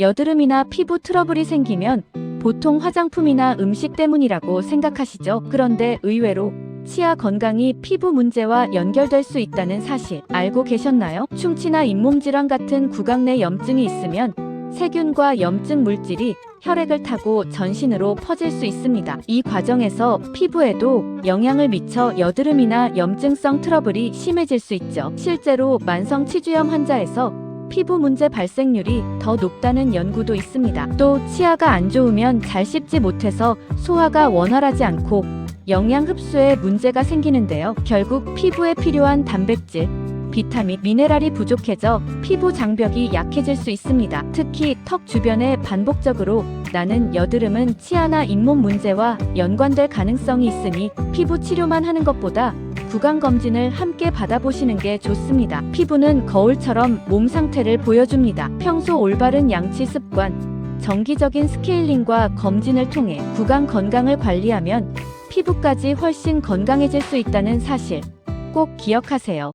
여드름이나 피부 트러블이 생기면 보통 화장품이나 음식 때문이라고 생각하시죠? 그런데 의외로 치아 건강이 피부 문제와 연결될 수 있다는 사실 알고 계셨나요? 충치나 잇몸 질환 같은 구강 내 염증이 있으면 세균과 염증 물질이 혈액을 타고 전신으로 퍼질 수 있습니다. 이 과정에서 피부에도 영향을 미쳐 여드름이나 염증성 트러블이 심해질 수 있죠. 실제로 만성 치주염 환자에서 피부 문제 발생률이 더 높다는 연구도 있습니다. 또 치아가 안 좋으면 잘 씹지 못해서 소화가 원활하지 않고 영양 흡수에 문제가 생기는데요. 결국 피부에 필요한 단백질, 비타민, 미네랄이 부족해져 피부 장벽이 약해질 수 있습니다. 특히 턱 주변에 반복적으로 나는 여드름은 치아나 잇몸 문제와 연관될 가능성이 있으니 피부 치료만 하는 것보다 구강 검진을 함께 받아보시는 게 좋습니다. 피부는 거울처럼 몸 상태를 보여줍니다. 평소 올바른 양치 습관, 정기적인 스케일링과 검진을 통해 구강 건강을 관리하면 피부까지 훨씬 건강해질 수 있다는 사실 꼭 기억하세요.